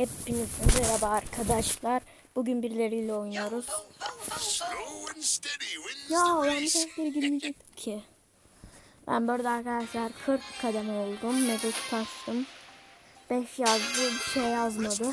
Hepinize merhaba arkadaşlar. Bugün birileriyle oynuyoruz. Ya ben kere girmeyecektim ki. Ben burada arkadaşlar 40 kademe oldum. Medus taştım. 5 yazdı bir şey yazmadı.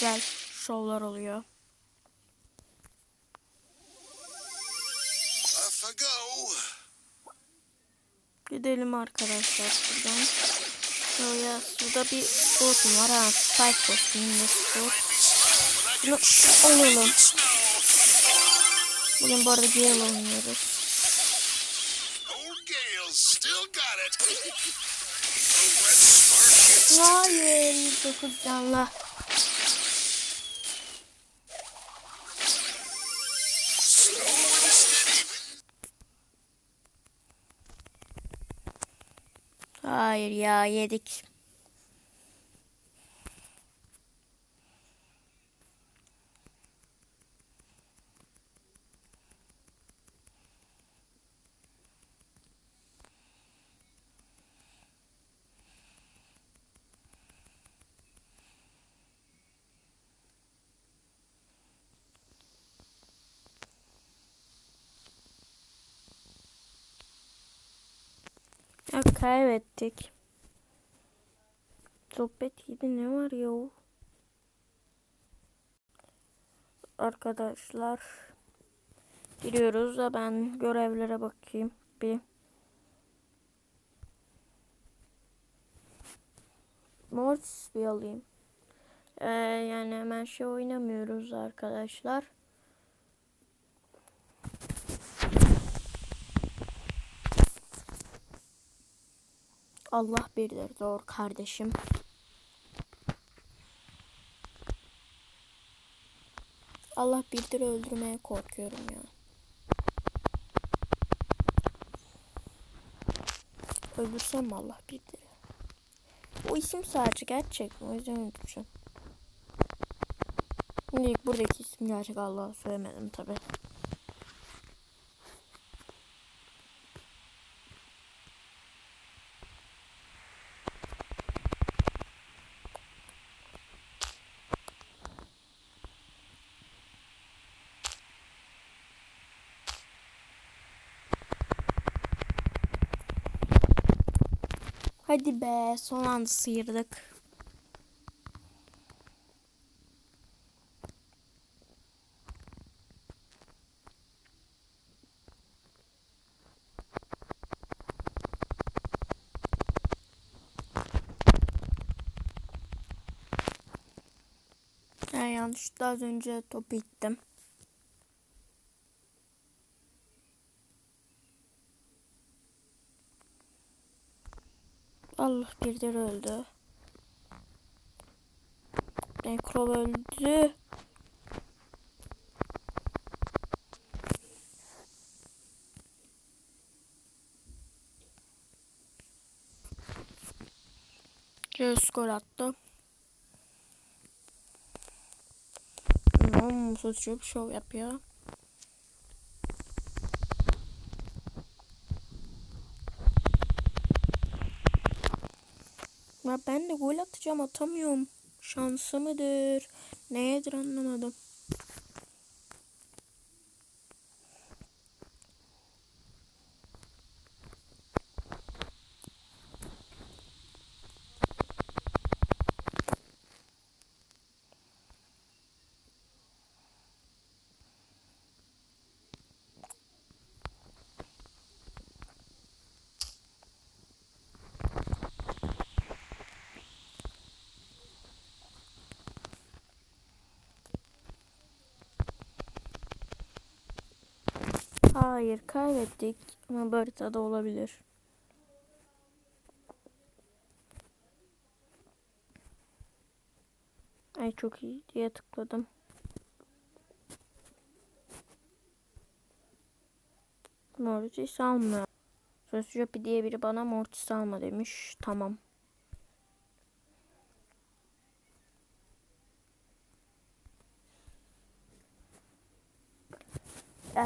güzel şovlar oluyor. Gidelim arkadaşlar şuradan. Şuraya şurada bir spotum var ha. Spike kostümünde spot. Bunu alalım. Bugün bu arada Gale oynuyoruz. Old Gale still Hayır ya yedik. Ya kaybettik. Sohbet gibi ne var ya? Arkadaşlar giriyoruz da ben görevlere bakayım bir. Mortis bir alayım. Ee, yani hemen şey oynamıyoruz arkadaşlar. Allah birdir doğru kardeşim. Allah birdir öldürmeye korkuyorum ya. Öldürsem Allah birdir? O isim sadece gerçek mi? O yüzden öldüreceğim. Şimdilik buradaki isim gerçek Allah'a söylemedim tabi. Hadi be son anda sıyırdık. Yanlışlıkla az önce topu ittim. Birdir öldü. Nekro öldü. Göz gol attı. Suçu bir şov yapıyor. Ben de gol atacağım atamıyorum. Şansı mıdır? Neyedir anlamadım. Hayır kaybettik ama Barita da olabilir. Ay çok iyi diye tıkladım. Mortis alma. Sosyopi diye biri bana Mortis alma demiş. Tamam.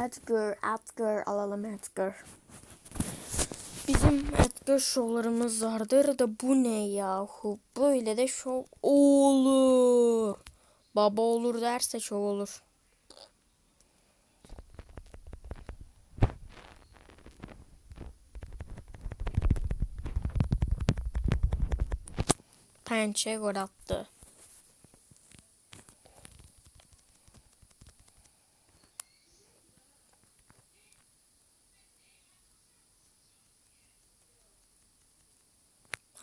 Edgar, Edgar alalım Edgar. Bizim Edgar şovlarımız vardır da bu ne yahu? Böyle de şov olur. Baba olur derse şov olur. Pençe gol attı.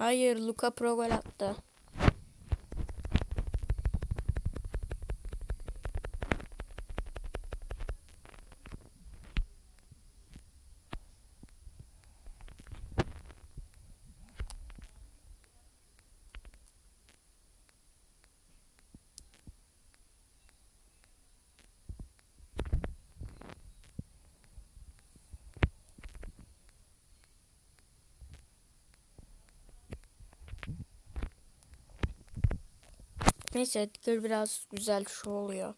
Hayır, Luka Pro attı. Neyse Edgar biraz güzel şu oluyor.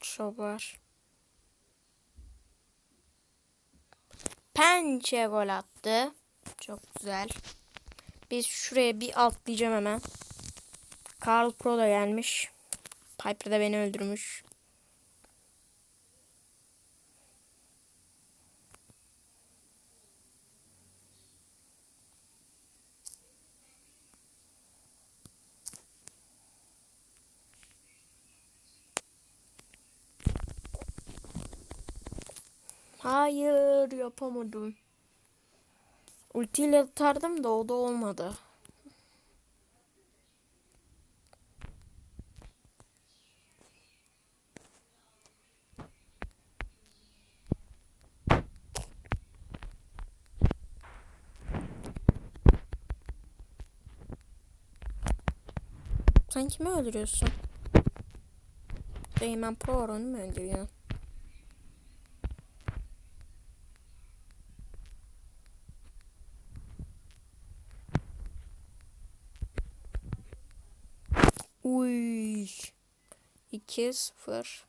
Çobar. Pençe gol attı. Çok güzel. Biz şuraya bir atlayacağım hemen. Carl Pro da gelmiş. Piper da beni öldürmüş. Hayır yapamadım. Ultiyle atardım da o da olmadı. Sen kimi öldürüyorsun? Var, onu mu öldürüyorsun? Uy. 2-0.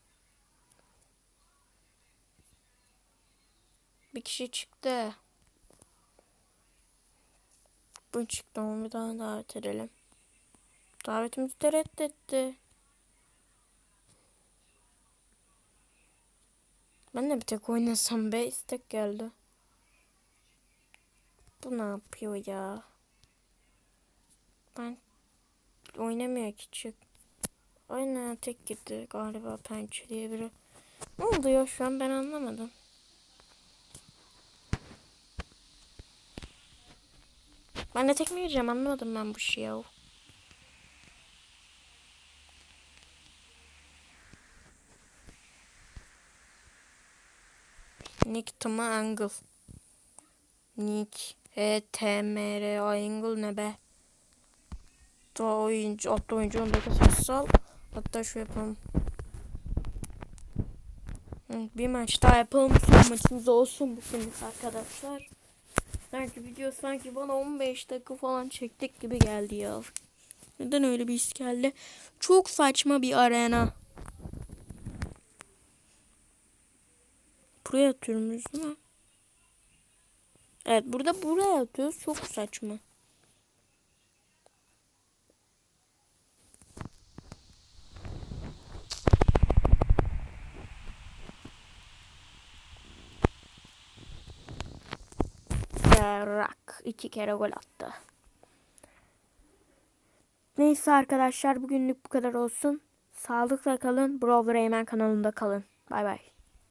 Bir kişi çıktı. Bu çıktı onu bir daha davet edelim. Davetimizi de reddetti. Ben de bir tek oynasam be istek geldi. Bu ne yapıyor ya? Ben oynamıyor küçük. Aynen tek gitti galiba pençe diye biri. Ne oluyor şu an ben anlamadım. Ben de tek mi gireceğim anlamadım ben bu şeyi ya. Nick Tama Angle. Nick E T M R Angle ne be? Hatta oyuncu, hatta oyuncu 19 fassal. Hatta şu yapalım. Bir maç daha yapalım. Son maçımız olsun bugün arkadaşlar. Sanki video sanki bana 15 dakika falan çektik gibi geldi ya. Neden öyle bir his geldi? Çok saçma bir arena. Buraya atıyoruz değil mi? Evet burada buraya atıyoruz. Çok saçma. İki kere gol attı. Neyse arkadaşlar bugünlük bu kadar olsun. Sağlıkla kalın. Brawler Eymen kanalında kalın. Bay bay.